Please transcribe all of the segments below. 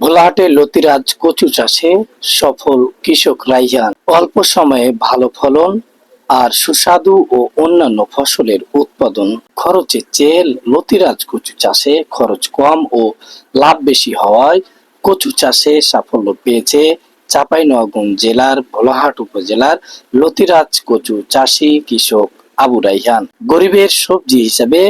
ভোলাহাটে লতিরাজ কচু চাষে সফল কৃষক রাইহান। অল্প সময়ে ভালো ফলন আর সুস্বাদু ও অন্যান্য ফসলের উৎপাদন। খরচের চেয়ে লতিরাজ কচু চাষে খরচ কম ও লাভ বেশি হওয়ায় কচু চাষে সাফল্য পেয়েছে চাঁপাইনবাবগঞ্জ জেলার ভোলাহাট উপজেলার লতিরাজ কচু চাষি কৃষক আবু রাইহান। গরিবের সবজি হিসেবে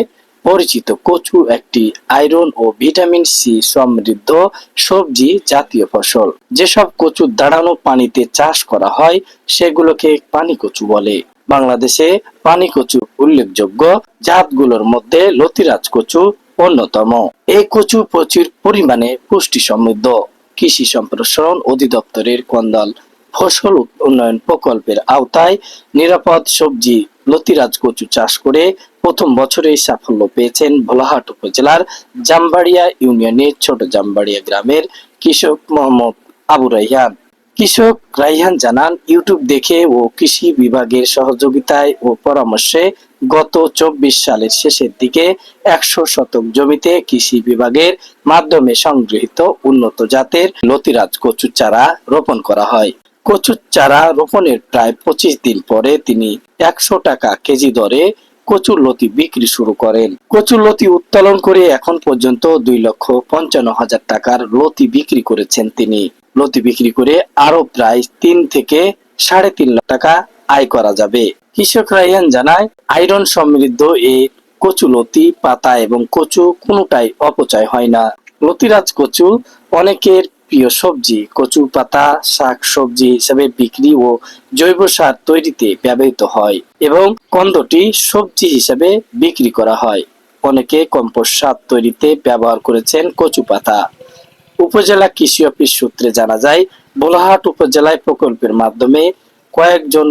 পরিচিত কচু একটি আয়রন ও ভিটামিন সি সমৃদ্ধ সবজি জাতীয় ফসল। যেসব কচু দাঁড়ানো পানিতে চাষ করা হয়, সেগুলোকে পানি কচু বলে। বাংলাদেশে পানি কচু উল্লেখযোগ্য। জাতগুলোর মধ্যে লতিরাজ কচু অন্যতম। এই কচু প্রচুর পরিমাণে পুষ্টি সমৃদ্ধ কৃষি সম্প্রসারণ অধিদপ্তরের কন্দাল ফসল উন্নয়ন প্রকল্পের আওতায় নিরাপদ সবজি লতিরাজ কচু চাষ করে প্রথম বছরেই সাফল্য পেয়েছেন ভোলাহাট উপজেলার জামবাড়িয়া ইউনিয়নের ছোট জামবাড়িয়া গ্রামের কৃষক মোহাম্মদ আবু রাইহান। কৃষক রাইহান জানান, ইউটিউব দেখে ও কৃষি বিভাগের সহযোগিতায় ও পরামর্শে গত চব্বিশ সালের শেষের দিকে একশো শতক জমিতে কৃষি বিভাগের মাধ্যমে সংগৃহীত উন্নত জাতের লতিরাজ কচুর চারা রোপণ করা হয়। কচুর চারা রোপণের প্রায় পঁচিশ দিন পরে তিনি একশো টাকা কেজি দরে কচুর লতি বিক্রি শুরু করেন। কচুর লতি উত্তোলন করে এখন পর্যন্ত দুই লক্ষ পঞ্চান্ন হাজার টাকার লতি বিক্রি করেছেন তিনি। লতি বিক্রি করে আরও প্রায় তিন থেকে সাড়ে তিন লাখ টাকা আয় করা যাবে। কৃষক রাইহান জানায়, আয়রন সমৃদ্ধ এ কচু লতি, পাতা এবং কচু কোনোটাই অপচয় হয় না। লতিরাজ কচু অনেকের প্রিয় সবজি কচু পাতা শাক সবজি হিসেবে বিক্রি ও জৈব সার তৈরিতে ব্যবহৃত হয় এবং কন্দটি সবজি হিসেবে বিক্রি করা হয়। অনেকে কম্পোস্ট সার তৈরিতে ব্যবহার করেছেন কচু পাতা উপজেলা কৃষি অফিস সূত্রে জানা যায়, বোলাহাট উপজেলায় প্রকল্পের মাধ্যমে কয়েকজন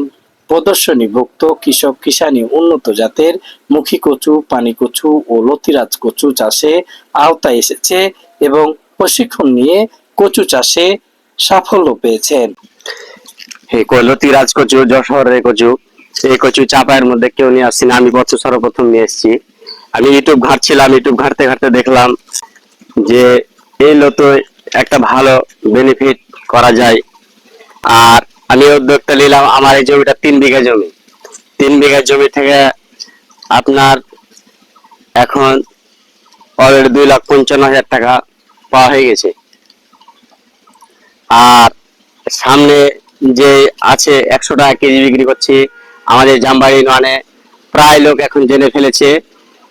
প্রদর্শনীভুক্ত কৃষক কিষানি উন্নত জাতের মুখী কচু, পানি কচু ও লতিরাজ কচু চাষে আওতায় এসেছে এবং প্রশিক্ষণ নিয়ে কচু চাষে সাফল্য পেয়েছেন। এই কৈলতি রাজ কচু যশোরের কচু। এই কচু চাপায়ের মধ্যে কেউ নিয়ে আসছি না, আমি বছর সর্বপ্রথম নিয়ে এসেছি। আমি ইউটিউব ঘাটছিলাম, ইউটিউব ঘাটতে ঘাটতে দেখলাম যে এই লতো একটা ভালো বেনিফিট করা যায়। আর আমি উদ্যোগটা নিলাম, আমার এই জমিটা তিন বিঘা জমি। তিন বিঘা জমি থেকে আপনার এখন অলরেডি দুই লাখ পঞ্চান্ন হাজার টাকা পাওয়া হয়ে গেছে। আর সামনে যে আছে একশো টাকা কেজি বিক্রি করছি, আমাদের জামবাড়ি নয় প্রায় লোক এখন জেনে ফেলেছে,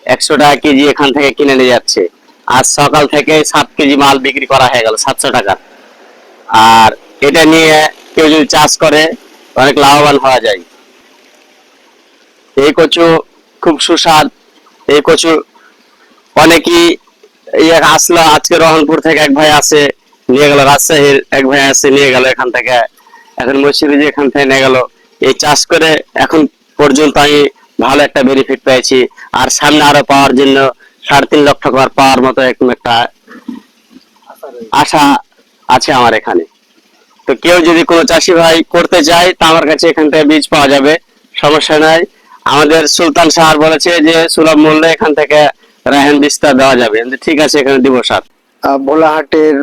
একশো টাকা কেজি এখান থেকে কিনে নিয়ে যাচ্ছে। আর সকাল থেকে সাত কেজি মাল বিক্রি করা হয়ে গেল, সাতশো টাকা। আর এটা নিয়ে কেউ যদি চাষ করে, অনেক লাভবান হওয়া যায়। এই কচু খুব সুস্বাদ, এই কচু অনেকেই এক আসলো, আজকে রহনপুর থেকে এক ভাই আসে নিয়ে গেল রাজশাহীর এক ভাই আসে নিয়ে গেল এখান থেকে। এখন মসজিদে এখান থেকে নিয়ে গেল। এই চাষ করে এখন পর্যন্ত আমি ভালো একটা বেনিফিট পেয়েছি। আর সামনে আরও পাওয়ার জন্য সাড়ে তিন লক্ষ টাকার পাওয়ার মতো এরকম একটা আশা আছে আমার এখানে। তো কেউ যদি কোনো চাষি ভাই করতে চায় তা আমার কাছে এখান থেকে বীজ পাওয়া যাবে। সমস্যা নাই। আমাদের সুলতান সাহার বলেছে যে সুলভ মূল্যে এখান থেকে রায়হান বিস্তার দেওয়া যাবে। ঠিক আছে এখানে দিব সার। আহ, ভোলাহাটের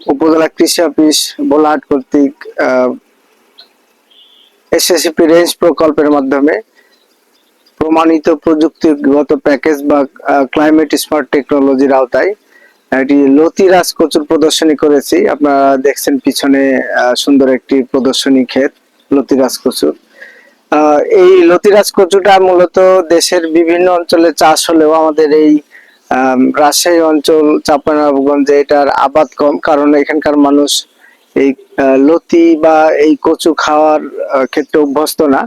উপজেলা কৃষি অফিস ভোলাহাট কর্তৃক এসএসসিপি রেঞ্জ প্রকল্পের মাধ্যমে প্রমাণিত প্রযুক্তিগত প্যাকেজ বা ক্লাইমেট স্মার্ট টেকনোলজির আওতায় একটি লতিরাজ কচুর প্রদর্শনী করেছি। আপনারা দেখছেন পিছনে সুন্দর একটি প্রদর্শনী ক্ষেত, লতিরাজ কচুর। এই লতিরাজ কচুটা মূলত দেশের বিভিন্ন অঞ্চলে চাষ হলেও আমাদের এই রাজশাহী অঞ্চল, চাঁপাইনবাবগঞ্জে, এটার আবাদ কম, কারণ এখানকার মানুষ এই লতি বা এই কচু খাওয়ার ক্ষেত্রে অভ্যস্ত না।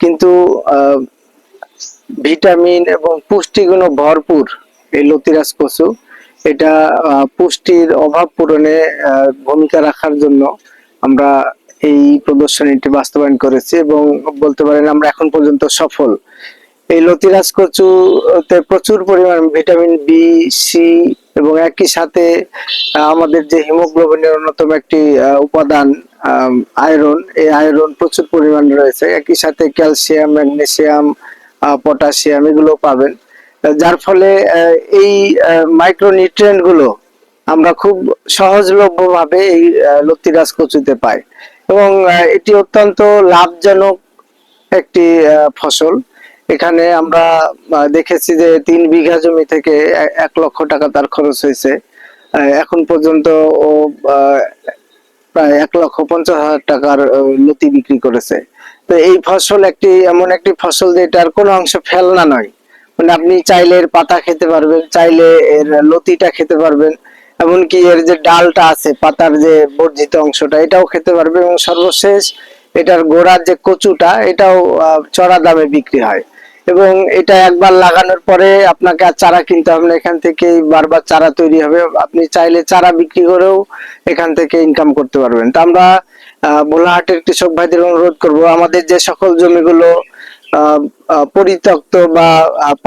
কিন্তু ভিটামিন এবং পুষ্টিগুণ ভরপুর এই লতিরাজ কচু। এটা পুষ্টির অভাব পূরণে ভূমিকা রাখার জন্য আমরা এই প্রদর্শনীটি বাস্তবায়ন করেছি এবং বলতে পারেন আমরা এখন পর্যন্ত সফল। এই লতিরাজ কচুতে প্রচুর পরিমাণ ভিটামিন বি সি এবং একই সাথে আমাদের যে হিমোগ্লোবিনের অন্যতম একটি উপাদান আয়রন, এই আয়রন প্রচুর পরিমাণ রয়েছে। একই সাথে ক্যালসিয়াম, ম্যাগনেসিয়াম পটাশিয়াম এগুলো পাবেন। যার ফলে এই মাইক্রোনিউট্রিয়েন্টগুলো আমরা খুব সহজলভ্য ভাবে এই লতিরাজ কচুতে পাই। এবং এটি অত্যন্ত লাভজনক একটি ফসল। এখানে আমরা দেখেছি যে তিন বিঘা জমি থেকে এক লক্ষ টাকা তার খরচ হয়েছে। এখন পর্যন্ত ও প্রায় এক লক্ষ পঞ্চাশ হাজার টাকার লতি বিক্রি করেছে। তো এই ফসল একটি, এমন একটি ফসল যেটার কোনো অংশ ফেলনা নয়। মানে আপনি চাইলে এর পাতা খেতে পারবেন, চাইলে এর লতিটা খেতে পারবেন, এমনকি এর যে ডালটা আছে, পাতার যে বর্জিত অংশটা, এটাও খেতে পারবে এবং সর্বশেষ এটার গোড়ার যে কচুটা, এটাও চড়া দামে বিক্রি হয়। এবং এটা একবার লাগানোর পরে আপনাকে আর চারা কিনতে হবে না। এখান থেকে বারবার চারা তৈরি হবে। আপনি চাইলে চারা বিক্রি করেও এখান থেকে ইনকাম করতে পারবেন। তো আমরা ভোলাহাটের কৃষক ভাইদের অনুরোধ করব, আমাদের যে সকল জমিগুলো পরিত্যক্ত বা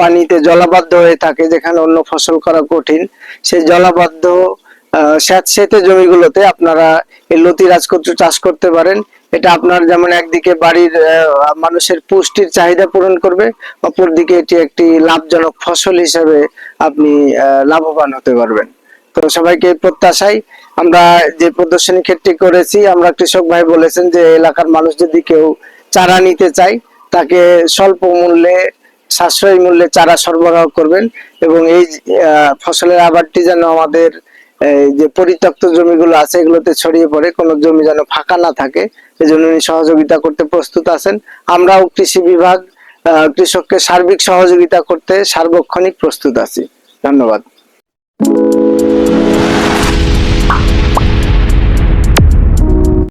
পানিতে জলাবদ্ধ হয়ে থাকে, যেখানে অন্য ফসল করা কঠিন, সেই জলাবদ্ধ স্যাঁতসেঁতে জমিগুলোতে আপনারা এই লতি রাজকচু চাষ করতে পারেন। এটা আপনার যেমন একদিকে বাড়ির মানুষের পুষ্টির চাহিদা পূরণ করবে, অপরদিকে এটি একটি লাভজনক ফসল হিসেবে আপনি লাভবান হতে পারবেন। তো সবাইকে প্রত্যাশাই, আমরা যে প্রদর্শনী ক্ষেত্রে করেছি, আমরা কৃষক ভাই বলেছেন যে এলাকার মানুষ যদি কেউ চারা নিতে চায়, তাকে স্বল্প মূল্যে, সাশ্রয়ী মূল্যে চারা সরবরাহ করবেন এবং এই ফসলের আবাদটি যেন আমাদের যে পরিত্যক্ত জমিগুলো আছে, এগুলোতে ছড়িয়ে পড়ে, কোনো জমি যেন ফাঁকা না থাকে এজন্য উনি সহযোগিতা করতে প্রস্তুত আছেন। আমরাও কৃষি বিভাগ কৃষককে সার্বিক সহযোগিতা করতে সার্বক্ষণিক প্রস্তুত আছি। ধন্যবাদ।